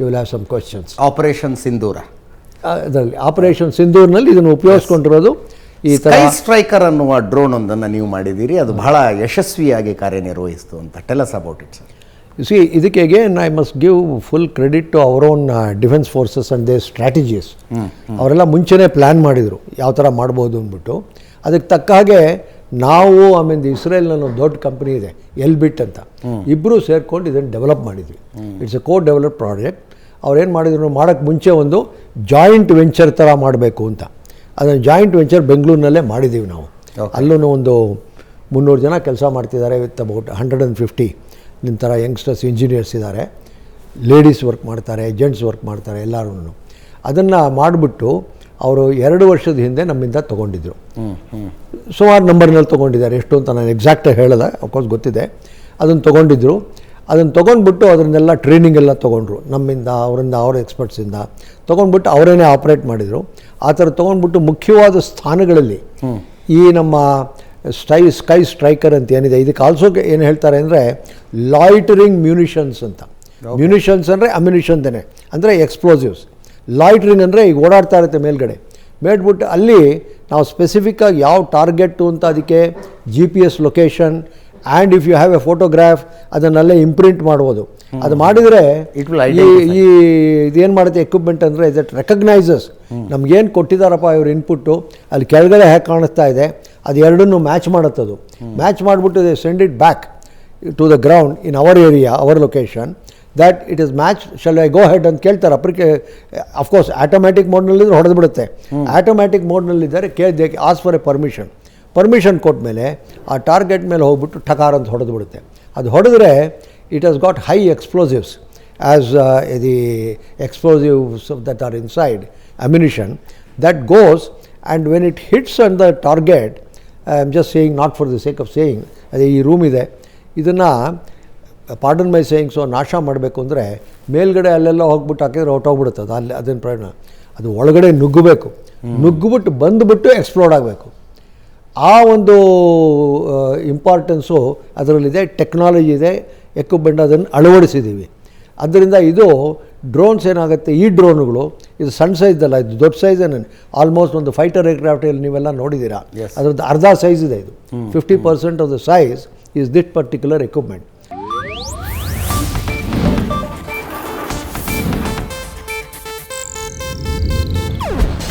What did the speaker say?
You will have some questions operation Sindoor ಅದರಲ್ಲಿ operation ಸಿಂಧೂರ್ನಲ್ಲಿ ಇದನ್ನು ಉಪಯೋಗಿಸ್ಕೊಂಡಿರೋದು ಈ ಥರ ಸ್ಟ್ರೈಕರ್ ಅನ್ನುವ ಡ್ರೋನ್ ಒಂದನ್ನು ನೀವು ಮಾಡಿದ್ದೀರಿ. ಅದು ಬಹಳ ಯಶಸ್ವಿಯಾಗಿ ಕಾರ್ಯನಿರ್ವಹಿಸ್ತು ಅಂತ. Tell us about it sir see ಇದಕ್ಕೆ again I must give full credit to our own defence forces and they strategies ಅವರೆಲ್ಲ ಮುಂಚೆನೇ ಪ್ಲ್ಯಾನ್ ಮಾಡಿದರು. ಯಾವ ಥರ ಮಾಡ್ಬೋದು ಅಂದ್ಬಿಟ್ಟು. ಅದಕ್ಕೆ ತಕ್ಕ ಹಾಗೆ ನಾವು ಆಮೇಲೆ ಇಸ್ರೇಲ್ನ ಒಂದು ದೊಡ್ಡ ಕಂಪ್ನಿ ಇದೆ ಎಲ್ ಬಿಟ್ ಅಂತ ಇಬ್ಬರು ಸೇರ್ಕೊಂಡು ಇದನ್ನು ಡೆವಲಪ್ ಮಾಡಿದ್ವಿ. It's a co develop project ಅವ್ರೇನು ಮಾಡಿದ್ರು ಮಾಡೋಕ್ಕೆ ಮುಂಚೆ ಒಂದು ಜಾಯಿಂಟ್ ವೆಂಚರ್ ಥರ ಮಾಡಬೇಕು ಅಂತ. ಅದನ್ನು ಜಾಯಿಂಟ್ ವೆಂಚರ್ ಬೆಂಗಳೂರಿನಲ್ಲೇ ಮಾಡಿದ್ದೀವಿ ನಾವು. ಅಲ್ಲೂ ಒಂದು ಮುನ್ನೂರು ಜನ ಕೆಲಸ ಮಾಡ್ತಿದ್ದಾರೆ with about hundred and fifty ನಿಮ್ಮ ಥರ ಯಂಗ್ಸ್ಟರ್ಸ್ ಇಂಜಿನಿಯರ್ಸ್ ಇದ್ದಾರೆ. ಲೇಡೀಸ್ ವರ್ಕ್ ಮಾಡ್ತಾರೆ ಜೆಂಟ್ಸ್ ವರ್ಕ್ ಮಾಡ್ತಾರೆ ಎಲ್ಲರೂ ಅದನ್ನು ಮಾಡಿಬಿಟ್ಟು ಅವರು ಎರಡು ವರ್ಷದ ಹಿಂದೆ ನಮ್ಮಿಂದ ತೊಗೊಂಡಿದ್ರು. ಸುಮಾರು ನಂಬರ್ನಲ್ಲಿ ತೊಗೊಂಡಿದ್ದಾರೆ. ಎಷ್ಟು ಅಂತ ನಾನು ಎಕ್ಸಾಕ್ಟಾಗಿ ಹೇಳಿದೆ ಅಫ್ಕೋರ್ಸ್ ಗೊತ್ತಿದೆ. ಅದನ್ನು ತೊಗೊಂಡಿದ್ರು. ಅದನ್ನು ತೊಗೊಂಡ್ಬಿಟ್ಟು ಅದನ್ನೆಲ್ಲ ಟ್ರೈನಿಂಗ್ ಎಲ್ಲ ತೊಗೊಂಡ್ರು. ನಮ್ಮಿಂದ ಅವರಿಂದ ಅವ್ರ ಎಕ್ಸ್ಪರ್ಟ್ಸಿಂದ ತೊಗೊಂಡ್ಬಿಟ್ಟು ಅವರೇನೇ ಆಪ್ರೇಟ್ ಮಾಡಿದರು. ಆ ಥರ ತೊಗೊಂಡ್ಬಿಟ್ಟು ಮುಖ್ಯವಾದ ಸ್ಥಾನಗಳಲ್ಲಿ ಈ ನಮ್ಮ ಸ್ಟೈ ಸ್ಕೈ ಸ್ಟ್ರೈಕರ್ ಅಂತ ಏನಿದೆ ಇದಕ್ಕೆ ಆಲ್ಸೋ ಏನು ಹೇಳ್ತಾರೆ ಅಂದರೆ ಲಾಯ್ಟರಿಂಗ್ ಮ್ಯೂನಿಷನ್ಸ್ ಅಂತ. ಮ್ಯೂನಿಷನ್ಸ್ ಅಂದರೆ ಅಮ್ಯುನಿಷನ್ದೇ ಅಂದರೆ ಎಕ್ಸ್ಪ್ಲೋಸಿವ್ಸ್ ಲಾಯ್ಟ್ರಿಂಗ್ ಅಂದರೆ ಈಗ ಓಡಾಡ್ತಾ ಇರುತ್ತೆ ಮೇಲ್ಗಡೆ. ಮೇಡ್ಬಿಟ್ಟು ಅಲ್ಲಿ ನಾವು ಸ್ಪೆಸಿಫಿಕ್ಕಾಗಿ ಯಾವ ಟಾರ್ಗೆಟು ಅಂತ ಅದಕ್ಕೆ G P S location and if you have a photograph ಅದನ್ನೆಲ್ಲೇ imprint ಮಾಡ್ಬೋದು. ಅದು ಮಾಡಿದರೆ ಈ ಈ ಇದೇನು ಮಾಡುತ್ತೆ ಎಕ್ವಿಪ್ಮೆಂಟ್ ಅಂದರೆ ದಟ್ ರೆಕಗ್ನೈಸಸ್ ನಮ್ಗೇನು ಕೊಟ್ಟಿದ್ದಾರಪ್ಪ ಇವ್ರ ಇನ್ಪುಟ್ಟು ಅಲ್ಲಿ ಕೆಳಗಡೆ ಹೇಗೆ ಕಾಣಿಸ್ತಾ ಇದೆ? ಅದು ಎರಡನ್ನೂ ಮ್ಯಾಚ್ ಮಾಡುತ್ತದು. ಮ್ಯಾಚ್ ಮಾಡಿಬಿಟ್ಟು they send it back to the ground in our area our location that it is match shall I go ahead ಅಂತ ಕೇಳ್ತಾರೆ? ಅಪ್ರಿಕೆ ಅಫ್ಕೋರ್ಸ್ ಆಟೋಮ್ಯಾಟಿಕ್ ಮೋಡ್ನಲ್ಲಿದ್ದರೆ ಹೊಡೆದು ಬಿಡುತ್ತೆ. ಆಟೋಮ್ಯಾಟಿಕ್ ಮೋಡ್ನಲ್ಲಿದ್ದಾರೆ ಕೇ they ask for a permission permission ಕೊಟ್ಟ ಮೇಲೆ ಆ ಟಾರ್ಗೆಟ್ ಮೇಲೆ ಹೋಗ್ಬಿಟ್ಟು ಠಕಾರ ಅಂತ ಹೊಡೆದು ಬಿಡುತ್ತೆ. ಅದು ಹೊಡೆದ್ರೆ it has got high explosives as the explosives that are inside ammunition that goes and when it hits on the target I am just saying not for the sake of saying ಅದೇ ಈ room ಇದೆ. ಇದನ್ನು pardon ಮೈ ಸೇಯಿಂಗ್ಸು ನಾಶ ಮಾಡಬೇಕು ಅಂದರೆ ಮೇಲ್ಗಡೆ ಅಲ್ಲೆಲ್ಲ ಹೋಗ್ಬಿಟ್ಟು ಹಾಕಿದ್ರೆ ಹೊಟ್ಟೋಗ್ಬಿಡುತ್ತೆ ಅದು ಅಲ್ಲಿ ಅದೇನು ಪ್ರಯೋಜನ? ಅದು ಒಳಗಡೆ ನುಗ್ಗಬೇಕು. ನುಗ್ಗಿಬಿಟ್ಟು ಬಂದುಬಿಟ್ಟು ಎಕ್ಸ್ಪ್ಲೋಡ್ ಆಗಬೇಕು. ಆ ಒಂದು ಇಂಪಾರ್ಟೆನ್ಸು ಅದರಲ್ಲಿದೆ ಟೆಕ್ನಾಲಜಿ ಇದೆ ಎಕ್ವಿಪ್ಮೆಂಟ್ ಅದನ್ನು ಅಳವಡಿಸಿದ್ದೀವಿ. ಅದರಿಂದ ಇದು ಡ್ರೋನ್ಸ್ ಏನಾಗುತ್ತೆ? ಈ ಡ್ರೋನ್ಗಳು ಇದು ಸಣ್ಣ ಸೈಜಲ್ಲ ಇದು ದೊಡ್ಡ ಸೈಜೇನೆ ಆಲ್ಮೋಸ್ಟ್ ಒಂದು ಫೈಟರ್ ಏರ್ಕ್ರಾಫ್ಟಲ್ಲಿ ನೀವೆಲ್ಲ ನೋಡಿದ್ದೀರಾ? ಅದರದ್ದು ಅರ್ಧ ಸೈಜ್ ಇದೆ ಇದು. Fifty percent of the size is this particular equipment